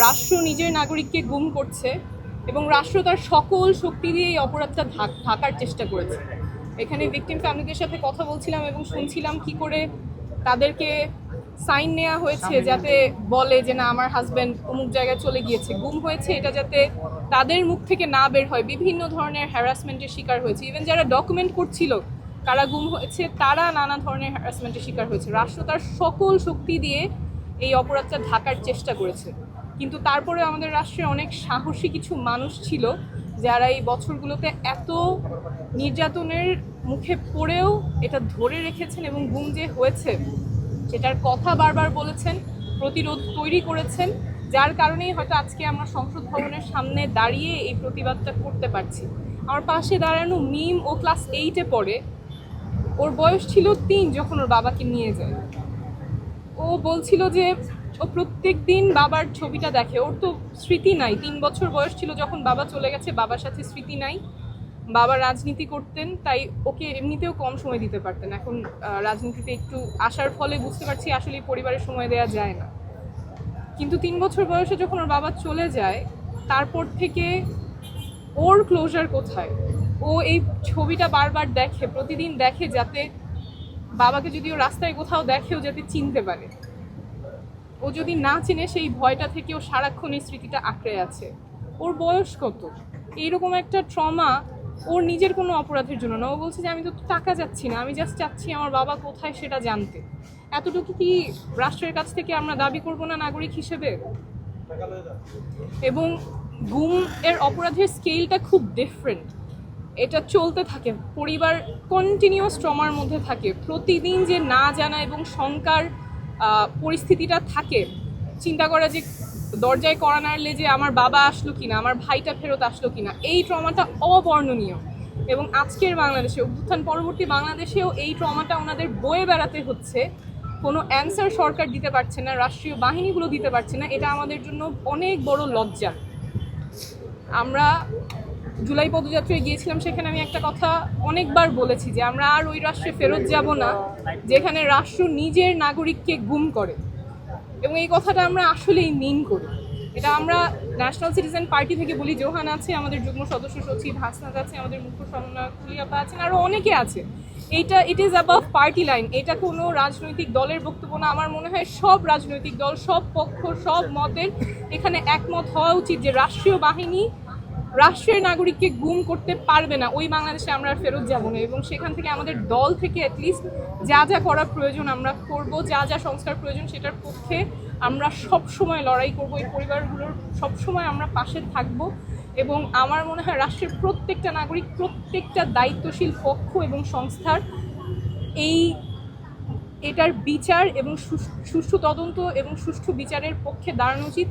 রাষ্ট্র নিজের নাগরিককে গুম করছে এবং রাষ্ট্র তার সকল শক্তি দিয়ে এই অপরাধটা ঢাক- ঢাকার চেষ্টা করেছে। এখানে ভিকটিম ফ্যামিলিদের সাথে কথা বলছিলাম এবং শুনছিলাম কি করে তাদেরকে সাইন নেওয়া হয়েছে যাতে বলে যে না আমার হাজব্যান্ড অমুক জায়গায় চলে গিয়েছে। গুম হয়েছে এটা যাতে তাদের মুখ থেকে না বের হয়। বিভিন্ন ধরনের হ্যারাসমেন্টের শিকার হয়েছে। ইভেন যারা ডকুমেন্ট করছিল কারা গুম হয়েছে তারা নানা ধরনের হ্যারাসমেন্টের শিকার হয়েছে। রাষ্ট্র তার সকল শক্তি দিয়ে এই অপরাধটা ঢাকার চেষ্টা করেছে। কিন্তু তারপরে আমাদের রাষ্ট্রে অনেক সাহসী কিছু মানুষ ছিল যারা এই বছরগুলোতে এত নির্যাতনের মুখে পড়েও এটা ধরে রেখেছেন এবং গুম যে হয়েছে, সেটার কথা বারবার বলেছেন, প্রতিরোধ তৈরি করেছেন, যার কারণেই হয়তো আজকে আমরা সংসদ ভবনের সামনে দাঁড়িয়ে এই প্রতিবাদটা করতে পারছি। আমার পাশে দাঁড়ানো মিম ও ক্লাস এইটে পড়ে। ওর বয়স ছিল তিন যখন ওর বাবাকে নিয়ে যায়। ও বলছিল যে ও প্রত্যেক দিন বাবার ছবিটা দেখে। ওর তো স্মৃতি নাই। তিন বছর বয়স ছিল যখন বাবা চলে গেছে, বাবার সাথে স্মৃতি নাই। বাবা রাজনীতি করতেন, তাই ওকে এমনিতেও কম সময় দিতে পারতেন। এখন রাজনীতিতে একটু আসার ফলে বুঝতে পারছি আসলে পরিবারের সময় দেওয়া যায় না। কিন্তু তিন বছর বয়সে যখন ওর বাবা চলে যায়, তারপর থেকে ওর ক্লোজার কোথায়? ও এই ছবিটা বারবার দেখে, প্রতিদিন দেখে যাতে বাবাকে যদি ও রাস্তায় কোথাও দেখেও যাতে চিনতে পারে। ও যদি না চিনে, সেই ভয়টা থেকে ও সারাক্ষণ এই স্মৃতিটা আঁকড়ে আছে। ওর বয়স কত? এইরকম একটা ট্রমা ওর নিজের কোনো অপরাধের জন্য না। ও বলছে যে, আমি তো টাকা যাচ্ছি না, আমি জাস্ট চাচ্ছি আমার বাবা কোথায় সেটা জানতে। এতটুকু কি রাষ্ট্রের কাছ থেকে আমরা দাবি করব না নাগরিক হিসেবে? এবং গুম এর অপরাধের স্কেলটা খুব ডিফারেন্ট এটা চলতে থাকে, পরিবার কন্টিনিউয়াস ট্রমার মধ্যে থাকে। প্রতিদিন যে না জানা এবং শঙ্কার পরিস্থিতিটা থাকে, চিন্তা করা যে দরজায় করা নাড়লে যে আমার বাবা আসলো কিনা, আমার ভাইটা ফেরত আসলো কিনা, এই ট্রমাটা অবর্ণনীয়। এবং আজকের বাংলাদেশে, অভ্যুত্থান পরবর্তী বাংলাদেশেও এই ট্রমাটা ওনাদের বয়ে বেড়াতে হচ্ছে। কোনো অ্যান্সার সরকার দিতে পারছে না, রাষ্ট্রীয় বাহিনীগুলো দিতে পারছে না, এটা আমাদের জন্য অনেক বড় লজ্জা। আমরা জুলাই পদযাত্রায় গিয়েছিলাম, সেখানে আমি একটা কথা অনেকবার বলেছি যে আমরা আর ওই রাষ্ট্রে ফেরত যাব না, যেখানে রাষ্ট্র নিজের নাগরিককে গুম করে। এবং এই কথাটা আমরা আসলেই মিন করি। এটা আমরা ন্যাশনাল সিটিজেন পার্টি থেকে বলি, জোহান আছে, আমাদের যুগ্ম সদস্য সচিব হাসনাত আছে, আমাদের মুখ্য সমন্বয়ক আছেন আরও অনেকে আছে। এইটা it is above party line এটা কোনো রাজনৈতিক দলের বক্তব্য না। আমার মনে হয় সব রাজনৈতিক দল, সব পক্ষ, সব মতের এখানে একমত হওয়া উচিত যে রাষ্ট্রীয় বাহিনী রাষ্ট্রের নাগরিককে গুম করতে পারবে না, ওই বাংলাদেশে আমরা ফেরত যাব না। এবং সেখান থেকে আমাদের দল থেকে অ্যাটলিস্ট যা যা করা প্রয়োজন আমরা করব, যা যা সংস্কার প্রয়োজন সেটার পক্ষে আমরা সব সময় লড়াই করব, এই পরিবারগুলোর সব সময় আমরা পাশে থাকব। এবং আমার মনে হয় রাষ্ট্রের প্রত্যেকটা নাগরিক, প্রত্যেকটা দায়িত্বশীল পক্ষ এবং সংস্থার এই এটার বিচার এবং সুষ্ঠু তদন্ত এবং সুষ্ঠু বিচারের পক্ষে দাঁড়ানো উচিত।